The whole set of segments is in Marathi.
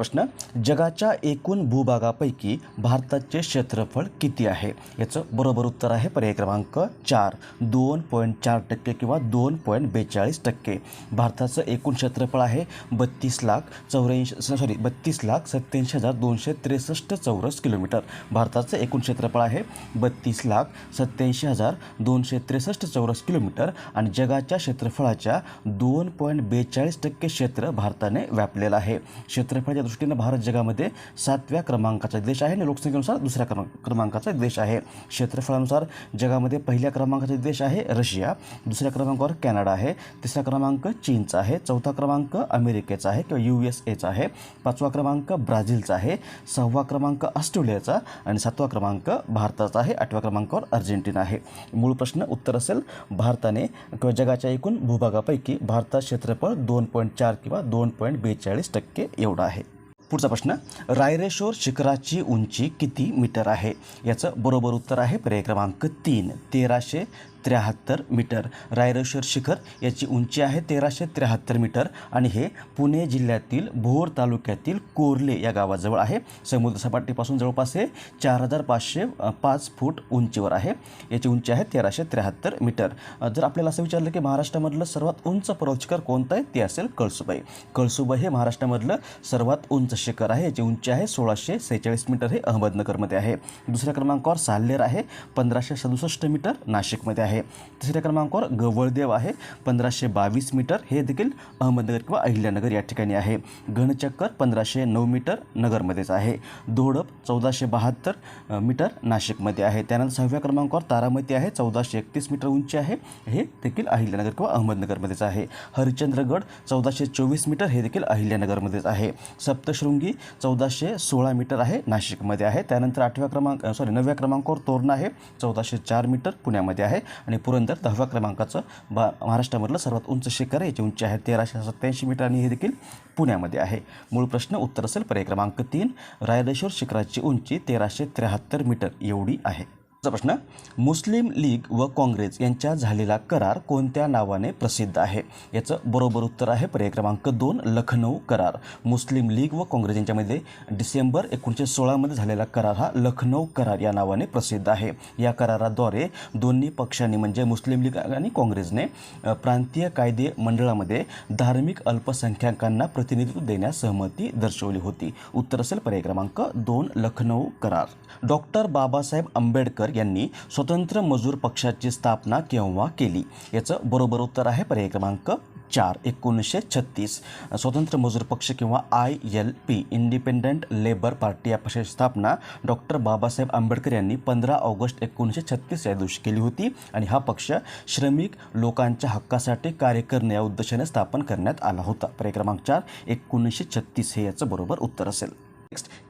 प्रश्न जगाच्या एकूण भूभागापैकी भारताचे क्षेत्रफळ किती आहे? याचं बरोबर उत्तर आहे पर्याय क्रमांक चार. दोन पॉईंट चार टक्के किंवा दोन पॉईंट बेचाळीस टक्के. भारताचं एकूण क्षेत्रफळ आहे बत्तीस लाख चौऱ्याऐंशी सॉरी बत्तीस लाख सत्याऐंशी हजार दोनशे त्रेसष्ट चौरस किलोमीटर. भारताचं एकूण क्षेत्रफळ आहे बत्तीस लाख सत्याऐंशी हजार दोनशे त्रेसष्ट चौरस किलोमीटर आणि जगाच्या क्षेत्रफळाच्या दोन पॉईंट बेचाळीस टक्के क्षेत्र भारताने व्यापलेलं आहे. क्षेत्रफळाच्या दृष्टीनं भारत जगामध्ये सातव्या क्रमांकाचा देश आहे आणि लोकसंख्येनुसार दुसऱ्या क्रम क्रमांकाचा देश आहे. क्षेत्रफळानुसार जगामध्ये पहिल्या क्रमांकाचा देश आहे रशिया. दुसऱ्या क्रमांकावर कॅनडा आहे. तिसरा क्रमांक चीनचा आहे. चौथा क्रमांक अमेरिकेचा आहे किंवा यू एस एचा आहे. पाचवा क्रमांक ब्राझीलचा आहे. सहावा क्रमांक ऑस्ट्रेलियाचा आणि सातवा क्रमांक भारताचा आहे. आठव्या क्रमांकावर अर्जेंटिना आहे. मूळ प्रश्न उत्तर असेल भारताने किंवा जगाच्या एकूण भूभागापैकी भारतात क्षेत्रफळ दोन पॉईंट चार किंवा दोन पॉईंट बेचाळीस टक्के एवढं आहे. पुढचा प्रश्न रायरेश्वर शिखराची उंची किती मीटर आहे? याचं बरोबर उत्तर आहे पर्याय क्रमांक तीन तेराशे त्र्याहत्तर मीटर. रायरेश्वर शिखर याची उंची आहे तेराशे त्र्याहत्तर मीटर आणि हे पुणे जिल्ह्यातील भोर तालुक्यातील कोर्ले या गावाजवळ आहे. समुद्रसपाटीपासून जवळपास हे चार हजार पाचशे पाच फूट उंचीवर आहे. याची उंची आहे तेराशे त्र्याहत्तर मीटर. जर आपल्याला असं विचारलं की महाराष्ट्रामधलं सर्वात उंच पर्वत शिखर कोणतं आहे? ते असेल कळसुबाई. कळसुबाई हे महाराष्ट्रामधलं सर्वात उंच शिखर आहे. याची उंची आहे सोळाशे सेहेचाळीस मीटर हे अहमदनगरमध्ये आहे. दुसऱ्या क्रमांकावर साल्लेर आहे पंधराशे सदुसष्ट मीटर नाशिकमध्ये आहे. आहे. तिसऱ्या क्रमांकावर गवळदेव आहे. पंधराशे बावीस मीटर हे देखील अहमदनगर किंवा अहिल्यानगर या ठिकाणी आहे. घनचक्कर पंधराशे नऊ मीटर नगरमध्येच आहे. धोडप चौदाशे बहात्तर मीटर नाशिकमध्ये आहे. त्यानंतर सहाव्या क्रमांकावर तारामती आहे. चौदाशे एकतीस मीटर उंची आहे. हे देखील अहिल्यानगर किंवा अहमदनगरमध्येच आहे. हरिश्चंद्रगड चौदाशे चोवीस मीटर हे देखील अहिल्यानगरमध्येच आहे. सप्तशृंगी चौदाशे सोळा मीटर आहे. नाशिकमध्ये आहे. त्यानंतर आठव्या क्रमांक सॉरी नवव्या क्रमांकावर तोरणा आहे. चौदाशे चार मीटर पुण्यामध्ये आहे. आणि पुरंदर दहाव्या क्रमांकाचं बा महाराष्ट्रामधलं सर्वात उंच शिखर याची उंची आहे तेराशे सत्त्याऐंशी मीटर आणि हे देखील पुण्यामध्ये आहे. मूळ प्रश्न उत्तर असेल पर्याय क्रमांक तीन रायरेश्वर शिखराची उंची तेराशे त्र्याहत्तर मीटर एवढी आहे. प्रश्न मुस्लिम लीग व काँग्रेस यांच्या झालेला करार कोणत्या नावाने प्रसिद्ध आहे? याचं बरोबर उत्तर आहे पर्याय क्रमांक दोन लखनौ करार. मुस्लिम लीग व काँग्रेस यांच्यामध्ये डिसेंबर एकोणीसशे सोळामध्ये झालेला करार हा लखनौ करार या नावाने प्रसिद्ध आहे. या कराराद्वारे दोन्ही पक्षांनी म्हणजे मुस्लिम लीग आणि काँग्रेसने प्रांतीय कायदे मंडळामध्ये धार्मिक अल्पसंख्याकांना प्रतिनिधित्व देण्यास सहमती दर्शवली होती. उत्तर असेल पर्याय क्रमांक दोन लखनौ करार. डॉक्टर बाबासाहेब आंबेडकर यांनी स्वतंत्र मजूर पक्षाची स्थापना केव्हा केली? याचं बरोबर उत्तर आहे पर्याय क्रमांक चार एकोणीसशे छत्तीस. स्वतंत्र मजूर पक्ष किंवा I L P Independent Labour Party या पक्षाची स्थापना डॉक्टर बाबासाहेब आंबेडकर यांनी पंधरा ऑगस्ट एकोणीसशे छत्तीस या दिवशी केली होती आणि हा पक्ष श्रमिक लोकांच्या हक्कासाठी कार्य करणे या उद्देशाने स्थापन करण्यात आला होता. पर्याय क्रमांक चार एकोणीसशे छत्तीस हे याचं बरोबर उत्तर असेल.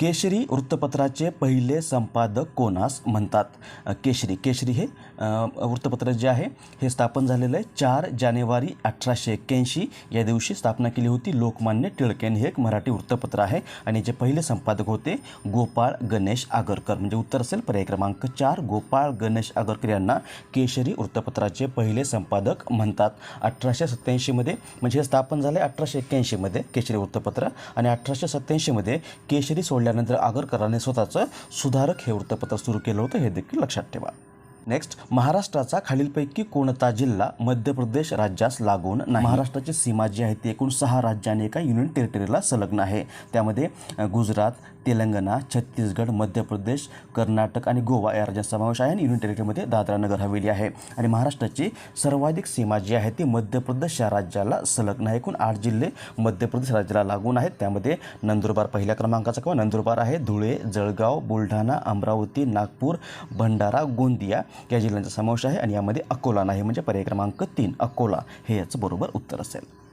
केशरी वृत्तपत्राचे पहिले संपादक कोणास म्हणतात? केशरी. केशरी हे वृत्तपत्र जे आहे हे स्थापन झालेलं आहे. चार जानेवारी अठराशे एक्क्याऐंशी या दिवशी स्थापना केली होती लोकमान्य टिळक यांनी. हे एक मराठी वृत्तपत्र आहे आणि जे पहिले संपादक होते गोपाळ गणेश आगरकर. म्हणजे उत्तर असेल पर्याय क्रमांक चार गोपाळ गणेश आगरकर यांना केशरी वृत्तपत्राचे पहिले संपादक म्हणतात. अठराशे सत्त्याऐंशीमध्ये म्हणजे हे स्थापन झाले अठराशे एक्क्याऐंशीमध्ये केशरी वृत्तपत्र. आणि अठराशे सत्त्याऐंशीमध्ये केशरी सोडल्यानंतर आगरकरांनी स्वतःचं सुधारक हे वृत्तपत्र सुरू केलं होतं. हे देखील लक्षात ठेवा. नेक्स्ट महाराष्ट्राचा खालीलपैकी कोणता जिल्हा मध्य प्रदेश राज्यास लागून नाही? महाराष्ट्राची सीमा जी आहे ती एकूण सहा राज्याने एका युनियन टेरिटरीला संलग्न आहे. त्यामध्ये गुजरात तेलंगणा छत्तीसगड मध्य प्रदेश कर्नाटक आणि गोवा या राज्यात समावेश आहे आणि युनियन टेरिटरीमध्ये दादरा नगर हवेली आहे. आणि महाराष्ट्राची सर्वाधिक सीमा जी आहे ती मध्य प्रदेश या राज्याला संलग्न आहे एकूण आठ जिल्हे मध्य प्रदेश राज्याला लागून आहेत. त्यामध्ये नंदुरबार पहिल्या क्रमांकाचा किंवा नंदुरबार आहे धुळे जळगाव बुलढाणा अमरावती नागपूर भंडारा गोंदिया या जिल्ह्यांचा समावेश आहे. आणि यामध्ये अकोला नाही म्हणजे पर्याय क्रमांक तीन अकोला. हे याचं बरोबर उत्तर असेल.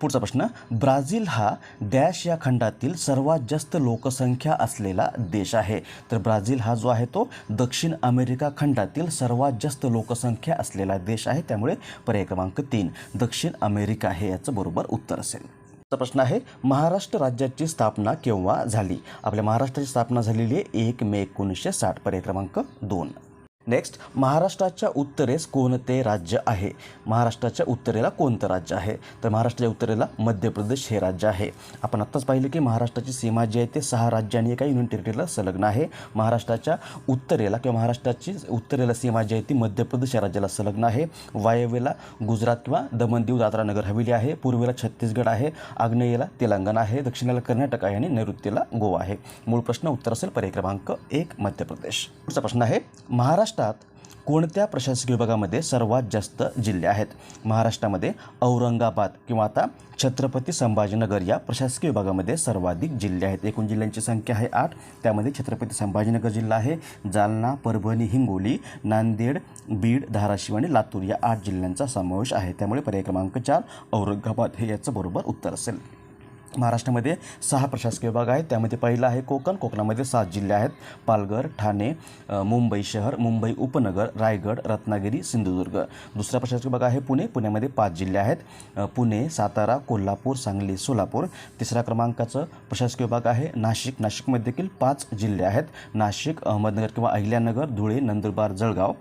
पुढचा प्रश्न ब्राझील हा डॅश या खंडातील सर्वात जास्त लोकसंख्या असलेला देश आहे. तर ब्राझील हा जो आहे तो दक्षिण अमेरिका खंडातील सर्वात जास्त लोकसंख्या असलेला देश आहे. त्यामुळे पर्याय क्रमांक तीन दक्षिण अमेरिका हे याचं बरोबर उत्तर असेल. प्रश्न आहे महाराष्ट्र राज्याची स्थापना केव्हा झाली? आपल्या महाराष्ट्राची स्थापना झालेली आहे एक मे एकोणीसशे साठ. पर्याय क्रमांक दोन. नेक्स्ट महाराष्ट्राच्या उत्तरेस कोणते राज्य आहे? महाराष्ट्राच्या उत्तरेला कोणतं राज्य आहे? तर महाराष्ट्राच्या उत्तरेला मध्य प्रदेश हे राज्य आहे. आपण आत्ताच पाहिलं की महाराष्ट्राची सीमा जी आहे ते सहा राज्य आणि एका युनियन टेरिटरीला संलग्न आहे. महाराष्ट्राच्या उत्तरेला किंवा महाराष्ट्राची उत्तरेला सीमा जी आहे ती मध्य प्रदेश या राज्याला संलग्न आहे. वायव्येला गुजरात किंवा दमन दीव दादरा नगर हवेली आहे. पूर्वेला छत्तीसगड आहे. आग्नेयेला तेलंगणा आहे. दक्षिणेला कर्नाटक आहे आणि नैऋत्येला गोवा आहे. मूळ प्रश्न उत्तर असेल पर्याय क्रमांक एक मध्य प्रदेश. पुढचा प्रश्न आहे महाराष्ट्र महाराष्ट्रात कोणत्या प्रशासकीय विभागामध्ये सर्वात जास्त जिल्हे आहेत? महाराष्ट्रामध्ये औरंगाबाद किंवा आता छत्रपती संभाजीनगर या प्रशासकीय विभागामध्ये सर्वाधिक जिल्हे आहेत. एकूण जिल्ह्यांची संख्या आहे आठ. त्यामध्ये छत्रपती संभाजीनगर जिल्हा आहे जालना परभणी हिंगोली नांदेड बीड धाराशिव आणि लातूर या आठ जिल्ह्यांचा समावेश आहे. त्यामुळे पर्याय क्रमांक चार औरंगाबाद. हे याचं बरोबर उत्तर असेल. महाराष्ट्रामध्ये सहा प्रशासकीय विभाग आहेत. त्यामध्ये पहिला आहे कोकण. कोकणामध्ये सात जिल्हे आहेत. पालघर ठाणे मुंबई शहर मुंबई उपनगर रायगड रत्नागिरी सिंधुदुर्ग. दुसरा प्रशासकीय विभाग आहे पुणे. पुण्यामध्ये पाच जिल्हे आहेत. पुणे सातारा कोल्हापूर सांगली सोलापूर. तिसऱ्या क्रमांकाचं प्रशासकीय विभाग आहे नाशिक. नाशिकमध्ये देखील पाच जिल्हे आहेत. नाशिक अहमदनगर किंवा अहिल्यानगर धुळे नंदुरबार जळगाव.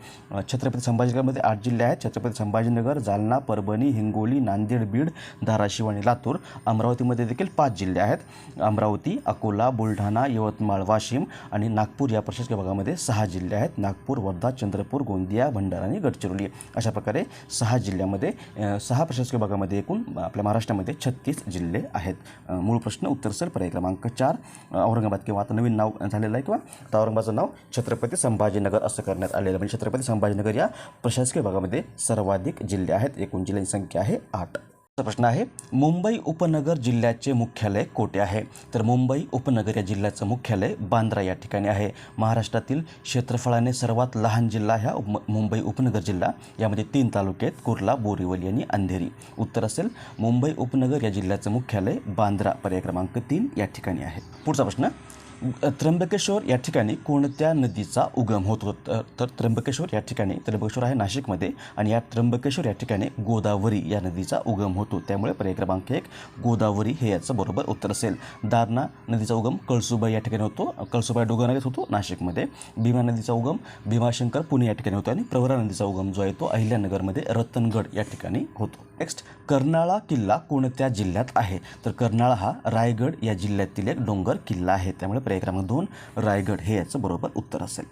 छत्रपती संभाजीनगरमध्ये आठ जिल्हे आहेत. छत्रपती संभाजीनगर जालना परभणी हिंगोली नांदेड बीड धाराशिव आणि लातूर. अमरावतीमध्ये देखील पाच जिल्हे आहेत. अमरावती अकोला बुलढाणा यवतमाळ वाशिम आणि नागपूर या प्रशासकीय भागामध्ये सहा जिल्हे आहेत. नागपूर वर्धा चंद्रपूर गोंदिया भंडारा आणि गडचिरोली. अशा प्रकारे सहा जिल्ह्यामध्ये सहा प्रशासकीय भागामध्ये एकूण आपल्या महाराष्ट्रामध्ये छत्तीस जिल्हे आहेत. मूळ प्रश्न उत्तर सर पर्याय क्रमांक चार. औरंगाबाद किंवा आता नवीन नाव झालेलं आहे किंवा आता औरंगाबादचं नाव छत्रपती संभाजीनगर असं करण्यात आलेलं म्हणजे छत्रपती संभाजीनगर या प्रशासकीय भागामध्ये सर्वाधिक जिल्हे आहेत. एकूण जिल्ह्यांची संख्या आहे आठ. प्रश्न आहे मुंबई उपनगर जिल्ह्याचे मुख्यालय कोठे आहे? तर मुंबई उपनगर या जिल्ह्याचं मुख्यालय बांद्रा या ठिकाणी आहे. महाराष्ट्रातील क्षेत्रफळाने सर्वात लहान जिल्हा ह्या मुंबई उपनगर जिल्हा. यामध्ये तीन तालुके आहेत कुर्ला बोरिवली आणि अंधेरी. उत्तर असेल मुंबई उपनगर या जिल्ह्याचं मुख्यालय बांद्रा पर्याय क्रमांक तीन या ठिकाणी आहे. पुढचा प्रश्न त्र्यंबकेश्वर या ठिकाणी कोणत्या नदीचा उगम होतो तर त्र्यंबकेश्वर या ठिकाणी त्र्यंबकेश्वर आहे नाशिकमध्ये आणि या त्र्यंबकेश्वर या ठिकाणी गोदावरी या नदीचा उगम होतो. त्यामुळे पर्याय क्रमांक एक गोदावरी हे याचं बरोबर उत्तर असेल. दारणा नदीचा उगम कळसुबाई या ठिकाणी होतो. कळसुबाई डोंगरनगरीत होतो नाशिकमध्ये. भीमा नदीचा उगम भीमाशंकर पुणे या ठिकाणी होतो आणि प्रवरा नदीचा उगम जो आहे तो अहिल्यानगरमध्ये रतनगड या ठिकाणी होतो. नेक्स्ट कर्नाळा किल्ला कोणत्या जिल्ह्यात आहे? तर कर्नाळा हा रायगड या जिल्ह्यातील एक डोंगर किल्ला आहे. त्यामुळे पर्याय क्रमांक दोन रायगड हे याचं बरोबर उत्तर असेल.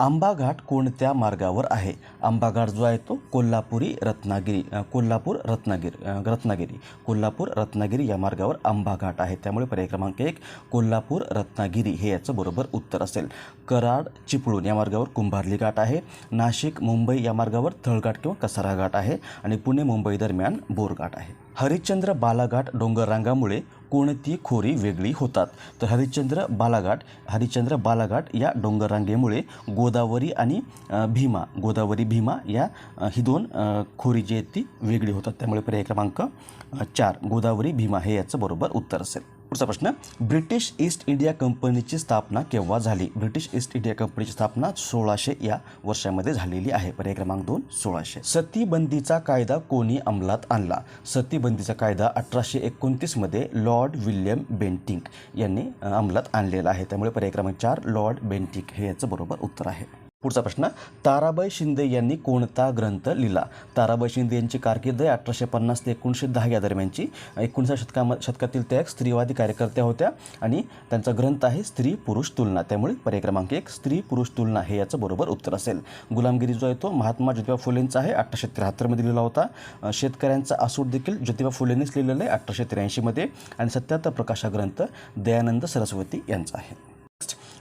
आंबाघाट कोणत्या मार्गावर आहे? आंबाघाट जो आहे तो कोल्हापुरी रत्नागिरी कोल्हापूर रत्नागिरी रत्नागिरी कोल्हापूर रत्नागिरी या मार्गावर आंबाघाट आहे. त्यामुळे पर्याय क्रमांक एक कोल्हापूर रत्नागिरी हे याचं बरोबर उत्तर असेल. कराड चिपळूण या मार्गावर कुंभारली घाट आहे. नाशिक मुंबई या मार्गावर थळघाट किंवा कसारा घाट आहे. आणि पुणे मुंबई दरम्यान बोरघाट आहे. हरिश्चंद्र बालाघाट डोंगररांगामुळे कोणती खोरी वेगळी होतात? तर हरिश्चंद्र बालाघाट हरिश्चंद्र बालाघाट या डोंगररांगेमुळे गोदावरी आणि भीमा गोदावरी भीमा या ही दोन खोरी जी आहेत ती वेगळी होतात. त्यामुळे पर्याय क्रमांक चार गोदावरी भीमा हे याचं बरोबर उत्तर असेल. पुढचा प्रश्न ब्रिटिश ईस्ट इंडिया कंपनीची स्थापना केव्हा झाली? ब्रिटिश ईस्ट इंडिया कंपनीची स्थापना सोळाशे या वर्षामध्ये झालेली आहे. पर्याय क्रमांक दोन सोळाशे. सतीबंदीचा कायदा कोणी अंमलात आणला? सतीबंदीचा कायदा अठराशे एकोणतीसमध्ये लॉर्ड विल्यम बेंटिंक यांनी अंमलात आणलेला आहे. त्यामुळे पर्याय क्रमांक चार लॉर्ड बेंटिक हे याचं बरोबर उत्तर आहे. पुढचा प्रश्न. ताराबाई शिंदे यांनी कोणता ग्रंथ लिहिला? ताराबाई शिंदे यांची कारकीर्द आहे अठराशे पन्नास ते एकोणीसशे दहा या दरम्यानची. एकोणीसव्या शतकाम शतकातील त्या एक स्त्रीवादी कार्यकर्त्या होत्या आणि त्यांचा ग्रंथ आहे स्त्री पुरुष तुलना. त्यामुळे पर्याय क्रमांक एक स्त्री पुरुष तुलना हे याचं बरोबर उत्तर असेल. गुलामगिरी जो आहे तो महात्मा ज्योतिबा फुलेंचा आहे अठराशे त्र्याहत्तरमध्ये लिहिला होता. शेतकऱ्यांचा आसूड देखील ज्योतिबा फुलेंनीच लिहिलेला आहे अठराशे त्र्याऐंशीमध्ये आणि सत्याहत्तर प्रकाश हा ग्रंथ दयानंद सरस्वती यांचा आहे.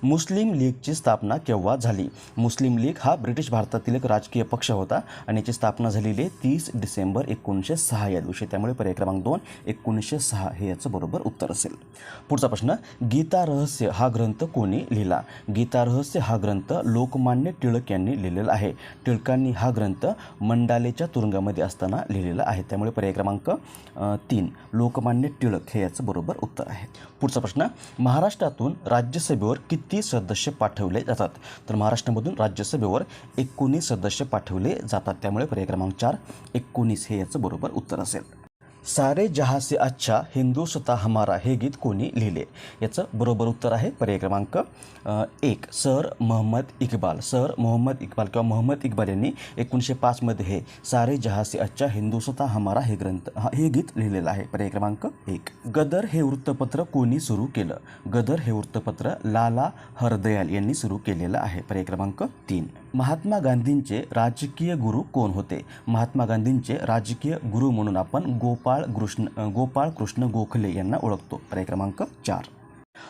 मुस्लिम लीगची स्थापना केव्हा झाली? मुस्लिम लीग हा ब्रिटिश भारतातील एक राजकीय पक्ष होता आणि याची स्थापना झालेली आहे तीस डिसेंबर एकोणीसशे सहा या दिवशी. त्यामुळे पर्याय क्रमांक दोन एकोणीसशे सहा हे याचं बरोबर उत्तर असेल. पुढचा प्रश्न गीता रहस्य हा ग्रंथ कोणी लिहिला? गीता रहस्य हा ग्रंथ लोकमान्य टिळक यांनी लिहिलेला आहे. टिळकांनी हा ग्रंथ मंडालेच्या तुरुंगामध्ये असताना लिहिलेला आहे. त्यामुळे पर्याय क्रमांक तीन लोकमान्य टिळक हे याचं बरोबर उत्तर आहे. पुढचा प्रश्न महाराष्ट्रातून राज्यसभेवर किती सदस्य पाठवले जातात. तर महाराष्ट्रामधून राज्यसभेवर एकोणीस सदस्य पाठवले जातात. त्यामुळे पर्याय क्रमांक चार एकोणीस हे याचं बरोबर उत्तर असेल. सारे जहा से अच्छा हिंदुस्ता हमारा हे गीत कोणी लिहिले? याचं बरोबर उत्तर आहे पर्याय क्रमांक एक. सर मोहम्मद इक्बाल. सर मोहम्मद इक्बाल किंवा मोहम्मद इक्बाल यांनी एकोणीसशे पाचमध्ये हे सारे जहा से अच्छा हिंदुस्ता हमारा हे ग्रंथ हा- हे गीत लिहिलेलं आहे. पर्याय क्रमांक एक. गदर हे वृत्तपत्र कोणी सुरू केलं? गदर हे वृत्तपत्र लाला हरदयाल यांनी सुरू केलेलं आहे. पर्याय क्रमांक तीन. महात्मा गांधींचे राजकीय गुरु कोण होते? महात्मा गांधींचे राजकीय गुरु म्हणून आपण गोपाळ कृष्ण गोपाळ कृष्ण गोखले यांना ओळखतो. पर्याय क्रमांक चार.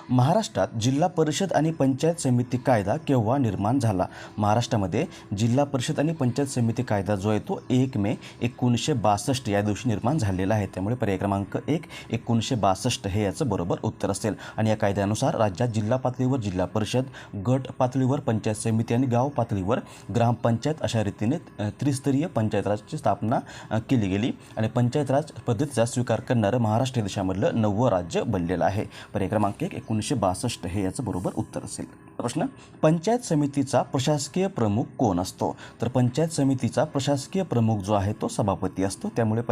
महाराष्ट्रात जिल्हा परिषद आणि पंचायत समिती कायदा केव्हा निर्माण झाला? महाराष्ट्रामध्ये जिल्हा परिषद आणि पंचायत समिती कायदा जो आहे तो एक मे एकोणीसशे बासष्ट या दिवशी निर्माण झालेला आहे. त्यामुळे पर्याय क्रमांक एक एकोणीसशे बासष्ट हे याचं बरोबर उत्तर असेल. आणि या कायद्यानुसार राज्यात जिल्हा पातळीवर जिल्हा परिषद गट पातळीवर पंचायत समिती आणि गाव पातळीवर ग्रामपंचायत अशा रीतीने त्रिस्तरीय पंचायत राजची स्थापना केली गेली. आणि पंचायत राज पद्धतीचा स्वीकार करणारं महाराष्ट्र देशामधलं नववं राज्य बनलेलं आहे. पर्याय क्रमांक एक एकोणीसशे बासष्ट हे याचं बरोबर उत्तर असेल. प्रश्न पंचायत समितीचा प्रशासकीय प्रमुख कोण असतो? तर पंचायत समितीचा प्रशासकीय प्रमुख जो आहे तो सभापती असतो. त्यामुळे प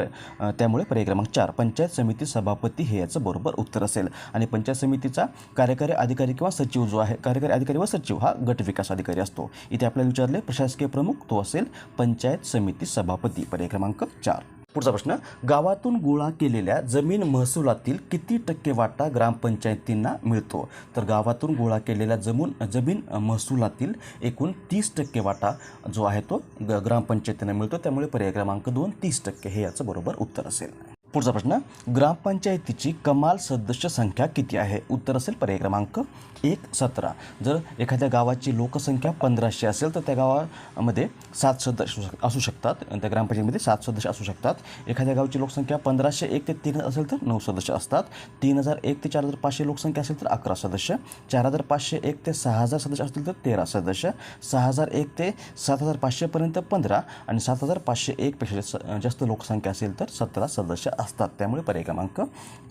त्यामुळे पर्याय क्रमांक चार पंचायत समिती सभापती हे याचं बरोबर उत्तर असेल. आणि पंचायत समितीचा कार्यकारी अधिकारी किंवा सचिव जो आहे कार्यकारी अधिकारी व सचिव हा गट विकास अधिकारी असतो. इथे आपल्याला विचारले प्रशासकीय प्रमुख तो असेल पंचायत समिती सभापती. पर्याय क्रमांक चार. पुढचा प्रश्न गावातून गोळा केलेल्या जमीन महसुलातील किती टक्के वाटा ग्रामपंचायतींना मिळतो? तर गावातून गोळा केलेल्या जमून जमीन महसुलातील एकूण तीस टक्के वाटा जो आहे तो ग ग्रामपंचायतींना मिळतो. त्यामुळे पर्याय क्रमांक दोन तीस टक्के हे याचं बरोबर उत्तर असेल. पुढचा प्रश्न. ग्रामपंचायतीची कमाल सदस्य संख्या किती आहे? उत्तर असेल पर्याय क्रमांक एक सतरा. जर एखाद्या गावाची लोकसंख्या पंधराशे असेल तर त्या गावामध्ये सात सदस्य असू शकतात. त्या ग्रामपंचायतीमध्ये सात सदस्य असू शकतात. एखाद्या गावची लोकसंख्या पंधराशे एक ते तीन असेल तर नऊ सदस्य असतात. तीन हजार एक ते चार हजार पाचशे लोकसंख्या असेल तर अकरा सदस्य. चार हजार पाचशे एक ते सहा हजार सदस्य असतील तर तेरा सदस्य. सहा हजार एक ते सात हजार पाचशेपर्यंत पंधरा. आणि सात हजार पाचशे एकपेक्षा स- जास्त लोकसंख्या असेल तर सतरा सदस्य असतात. त्यामुळे पर्याय क्रमांक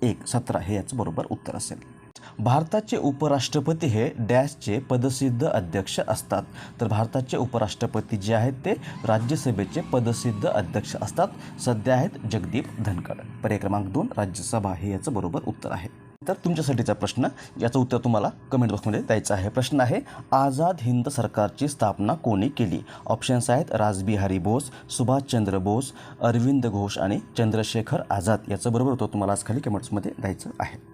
एक सतरा हे याचं बरोबर उत्तर असेल. भारताचे उपराष्ट्रपती हे डॅशचे पदसिद्ध अध्यक्ष असतात. तर भारताचे उपराष्ट्रपती जे आहेत ते राज्यसभेचे पदसिद्ध अध्यक्ष असतात. सध्या आहेत जगदीप धनखड. पर्याय क्रमांक दोन राज्यसभा हे याचं बरोबर उत्तर आहे. तर तुमच्यासाठीचा प्रश्न याचं उत्तर तुम्हाला कमेंट बॉक्समध्ये द्यायचं आहे. प्रश्न आहे आझाद हिंद सरकारची स्थापना कोणी केली? ऑप्शन्स आहेत राजबिहारी बोस सुभाषचंद्र बोस अरविंद घोष आणि चंद्रशेखर आझाद. याचं बरोबर उत्तर तुम्हाला आज खाली कमेंट्समध्ये द्यायचं आहे.